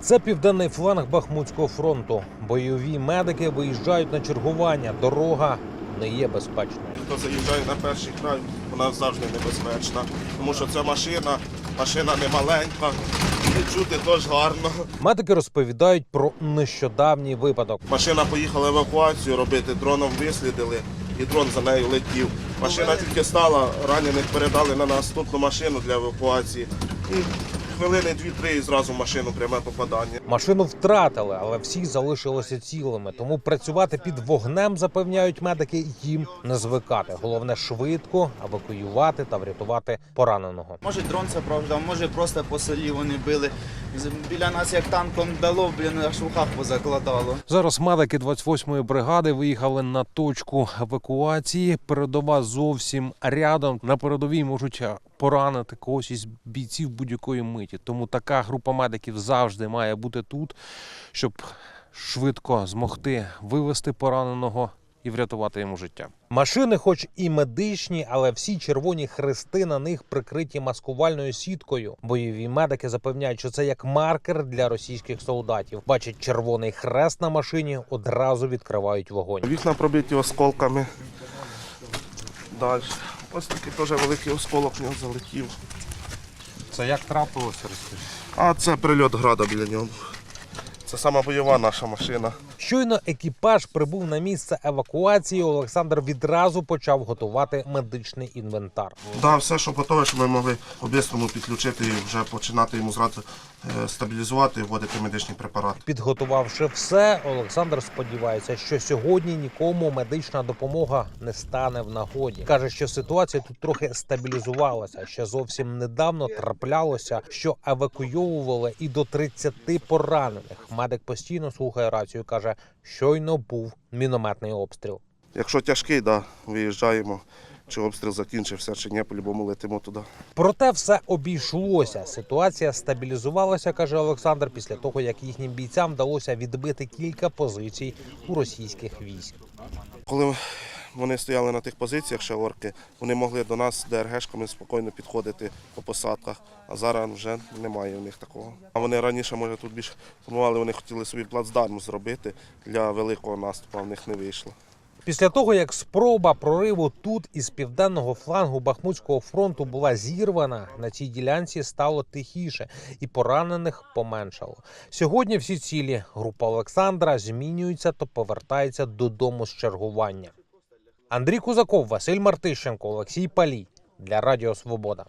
Це південний фланг Бахмутського фронту. Бойові медики виїжджають на чергування. Дорога не є безпечною. Хто заїжджає на перший край, вона завжди небезпечна. Тому що ця машина, машина не маленька, чути теж гарно. Медики розповідають про нещодавній випадок. Машина поїхала евакуацію робити, дроном вислідили, і дрон за нею летів. Машина тільки стала, ранених передали на наступну машину для евакуації. І хвилини дві-три і зразу в машину пряме попадання. Машину втратили, але всі залишилися цілими. Тому працювати під вогнем запевняють медики їм не звикати. Головне швидко евакуювати та врятувати пораненого. Може дрон це правда, може просто по селі вони били. Біля нас як танком дало, блін, аж в ухах позакладало. Зараз медики 28-ї бригади виїхали на точку евакуації. Передова зовсім рядом. На передовій можуть поранити когось із бійців будь-якої миті. Тому така група медиків завжди має бути тут, щоб швидко змогти вивести пораненого. І врятувати йому життя. Машини, хоч і медичні, але всі червоні хрести на них прикриті маскувальною сіткою. Бойові медики запевняють, що це як маркер для російських солдатів. Бачать червоний хрест на машині, одразу відкривають вогонь. Вікна пробиті осколками. Далі. Ось такий теж великий осколок в нього залетів. Це як трапилося. А це прильот града біля нього. Це сама бойова наша машина. Щойно екіпаж прибув на місце евакуації. Олександр відразу почав готувати медичний інвентар. Да, все, що готове, щоб ми могли по-бистрому підключити і вже починати йому зразу е, стабілізувати вводити медичні препарати. Підготувавши все, Олександр сподівається, що сьогодні нікому медична допомога не стане в нагоді. каже, що ситуація тут трохи стабілізувалася. Ще зовсім недавно траплялося, що евакуйовували і до 30 поранених. Медик постійно слухає рацію. каже, щойно був мінометний обстріл. Якщо тяжкий, да, виїжджаємо. Чи обстріл закінчився, чи ні, по-любому летимо туди. Проте все обійшлося. Ситуація стабілізувалася, каже Олександр, після того як їхнім бійцям вдалося відбити кілька позицій у російських військ. Коли вони стояли на тих позиціях, ще орки, вони могли до нас ДРГшками спокійно підходити по посадках, а зараз вже немає у них такого. А вони раніше, може, тут більш планували, вони хотіли собі плацдарм зробити для великого наступу, а в них не вийшло. Після того, як спроба прориву тут із південного флангу Бахмутського фронту була зірвана, на цій ділянці стало тихіше і поранених поменшало. Сьогодні всі цілі група Олександра змінюється та повертається додому з чергування. Андрій Кузаков, Василь Мартищенко, Олексій Палій для Радіо Свобода.